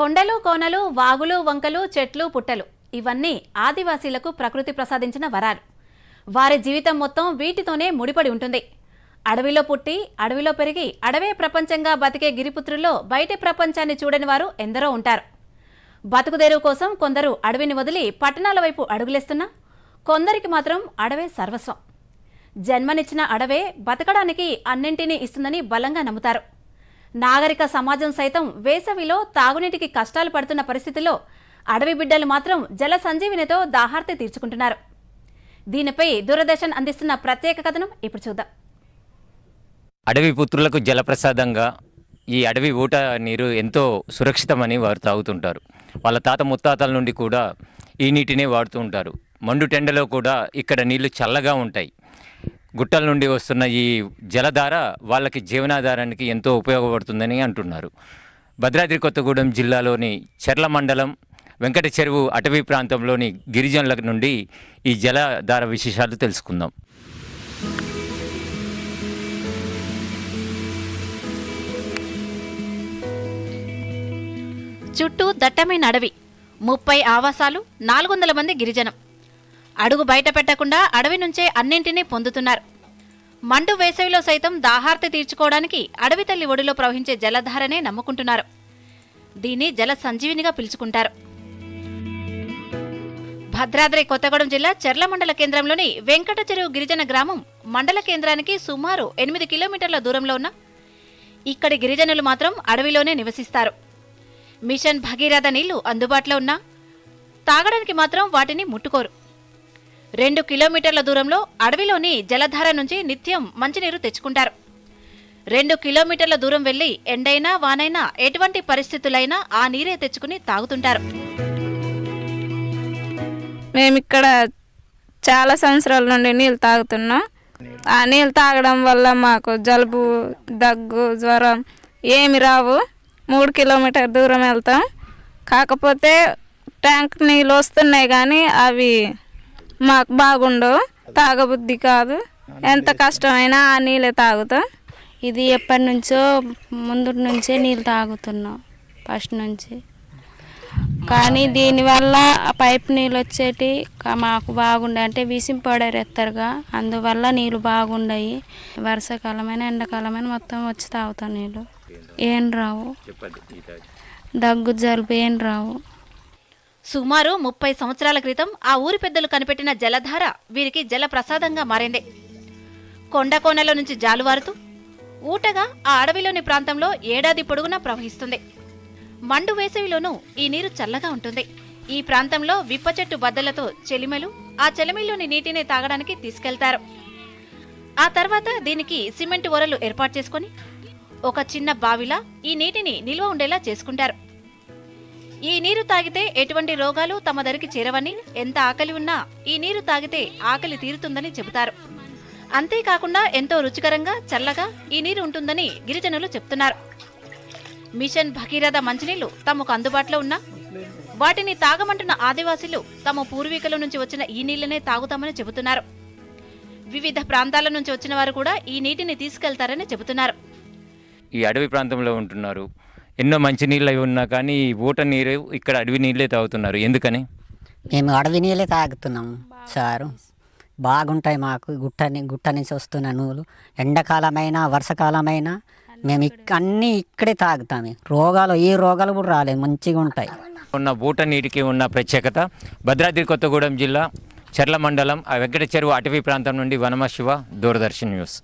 కొండలు కోనలు వాగులు వంకలు చెట్లు పుట్టలు ఇవన్నీ ఆదివాసీలకు ప్రకృతి ప్రసాదించిన వరాలు. వారి జీవితం మొత్తం వీటితోనే ముడిపడి ఉంటుంది. అడవిలో పుట్టి అడవిలో పెరిగి అడవే ప్రపంచంగా బతికే గిరిపుత్రుల్లో బయటి ప్రపంచాన్ని చూడని వారు ఎందరో ఉంటారు. బతుకుదేరు కోసం కొందరు అడవిని వదిలి పట్టణాల వైపు అడుగులేస్తున్నా కొందరికి మాత్రం అడవే సర్వస్వం. జన్మనిచ్చిన అడవే బతకడానికి అన్నింటినీ ఇస్తుందని బలంగా నమ్ముతారు. నాగరిక సమాజం సైతం వేసవిలో తాగునీటికి కష్టాలు పడుతున్న పరిస్థితుల్లో అడవి బిడ్డలు మాత్రం జల సంజీవినితో దాహార్తి తీర్చుకుంటున్నారు. దీనిపై దూరదర్శన్ అందిస్తున్న ప్రత్యేక కథనం ఇప్పుడు చూద్దాం. అడవి పుత్రులకు జలప్రసాదంగా ఈ అడవి ఊట నీరు ఎంతో సురక్షితమని వారు తాగుతుంటారు. వాళ్ళ తాత ముత్తాతల నుండి కూడా ఈ నీటినే వాడుతూ ఉంటారు. మండు టెండలో కూడా ఇక్కడ నీళ్ళు చల్లగా ఉంటాయి. గుట్టల నుండి వస్తున్న ఈ జలధార వాళ్ళకి జీవనాధారానికి ఎంతో ఉపయోగపడుతుందని అంటున్నారు. భద్రాద్రి కొత్తగూడెం జిల్లాలోని చెర్ల మండలం వెంకట చెరువు అటవీ ప్రాంతంలోని గిరిజనుల నుండి ఈ జలధార విశేషాలు తెలుసుకుందాం. చుట్టూ దట్టమైన అడవి ముప్పై ఆవాసాలు నాలుగు వందల మంది గిరిజనం. అడుగు బయట పెట్టకుండా అడవి నుంచే అన్నింటినీ పొందుతున్నారు. మండు వేసవిలో సైతం దాహార్తి తీర్చుకోవడానికి అడవి తల్లి ఒడిలో ప్రవహించే జలధారనే నమ్ముకుంటున్నారు. దీన్ని జల సంజీవినిగా పిలుచుకుంటారు. భద్రాద్రి కొత్తగూడెం జిల్లా చెర్ల మండల కేంద్రంలోని వెంకట చెరువు గిరిజన గ్రామం మండల కేంద్రానికి సుమారు ఎనిమిది కిలోమీటర్ల దూరంలో ఉన్న ఇక్కడి గిరిజనులు మాత్రం అడవిలోనే నివసిస్తారు. మిషన్ భగీరథ నీళ్ళు అందుబాటులో ఉన్నా తాగడానికి మాత్రం వాటిని ముట్టుకోరు. రెండు కిలోమీటర్ల దూరంలో అడవిలోని జలధార నుంచి నిత్యం మంచినీరు తెచ్చుకుంటారు. రెండు కిలోమీటర్ల దూరం వెళ్ళి ఎండైనా వానైనా ఎటువంటి పరిస్థితులైనా ఆ నీరే తెచ్చుకుని తాగుతుంటారు. మేము ఇక్కడ చాలా సంవత్సరాల నుండి నీళ్ళు తాగుతున్నాం. ఆ నీళ్ళు తాగడం వల్ల మాకు జలుబు దగ్గు జ్వరం ఏమి రావు. మూడు కిలోమీటర్ దూరం వెళ్తాం. కాకపోతే ట్యాంక్ నీళ్ళు వస్తున్నాయి కానీ అవి మాకు బాగుండవు తాగబుద్ధి కాదు. ఎంత కష్టమైనా ఆ నీళ్ళే తాగుతాం. ఇది ఎప్పటి నుంచో ముందు నుంచే నీళ్ళు తాగుతున్నాం ఫస్ట్ నుంచి. కానీ దీనివల్ల పైప్ నీళ్ళు వచ్చేటి మాకు బాగుండే అంటే విసిం పౌడర్ ఎత్తారుగా అందువల్ల నీళ్ళు బాగుండయి. వర్షాకాలమైన ఎండాకాలమైన మొత్తం వచ్చి తాగుతాం నీళ్ళు. ఏం రావు. దగ్గు జలుబు ఏం రావు. సుమారు ముప్పై సంవత్సరాల క్రితం ఆ ఊరి పెద్దలు కనిపెట్టిన జలధార వీరికి జలప్రసాదంగా మారిందే. మారింది కొండ నుంచి జాలువారుతూ ఊటగా ఆ అడవిలోని ప్రాంతంలో ఏడాది పొడుగునా ప్రవహిస్తుంది. మండు వేసవిలోనూ ఈ నీరు చల్లగా ఉంటుంది. ఈ ప్రాంతంలో విప్ప చెట్టు బద్దలతో చెలిమెలు ఆ చెలిమిలోని నీటిని తాగడానికి తీసుకెళ్తారు. ఆ తర్వాత దీనికి సిమెంట్ ఒరలు ఏర్పాటు చేసుకొని ఒక చిన్న బావిలా ఈ నీటిని నిల్వ ఉండేలా చేసుకుంటారు. ఈ నీరు తాగితే ఎటువంటి రోగాలు తమ దరికి చేరవని ఎంత ఆకలి ఉన్నా ఈ నీరు తాగితే ఆకలి తీరుతుందని చెబుతారు. అంతేకాకుండా ఎంతో రుచికరంగా చల్లగా ఈ నీరు ఉంటుందని గిరిజనులు చెప్తున్నారు. మిషన్ భగీరథ మంచినీళ్ళు తమకు అందుబాటులో ఉన్నా వాటిని తాగమంటున్న ఆదివాసీలు తమ పూర్వీకుల నుంచి వచ్చిన ఈ నీళ్ళనే తాగుతామని చెబుతున్నారు. వివిధ ప్రాంతాల నుంచి వచ్చిన వారు కూడా ఈ నీటిని తీసుకెళ్తారని చెబుతున్నారు. ఈ అడవి ప్రాంతంలో ఉంటున్నారు ఎన్నో మంచి నీళ్ళు అవి ఉన్నా కానీ ఈ ఊట నీరు ఇక్కడ అడవి నీళ్ళే తాగుతున్నారు. ఎందుకని? మేము అడవి నీళ్ళే తాగుతున్నాము సారు. బాగుంటాయి మాకు గుట్ట గుట్ట నుంచి వస్తున్న నూలు. ఎండాకాలమైనా వర్షాకాలమైనా మేము అన్నీ ఇక్కడే తాగుతాము రోగాలు ఏ రోగాలు కూడా రాలేదు. మంచిగా ఉంటాయి. ఉన్న ఊట నీటికి ఉన్న ప్రత్యేకత భద్రాద్రి కొత్తగూడెం జిల్లా చెర్ల మండలం ఆ వెంకట చెరువు అటవీ ప్రాంతం నుండి వనమ శివ దూరదర్శన్ న్యూస్.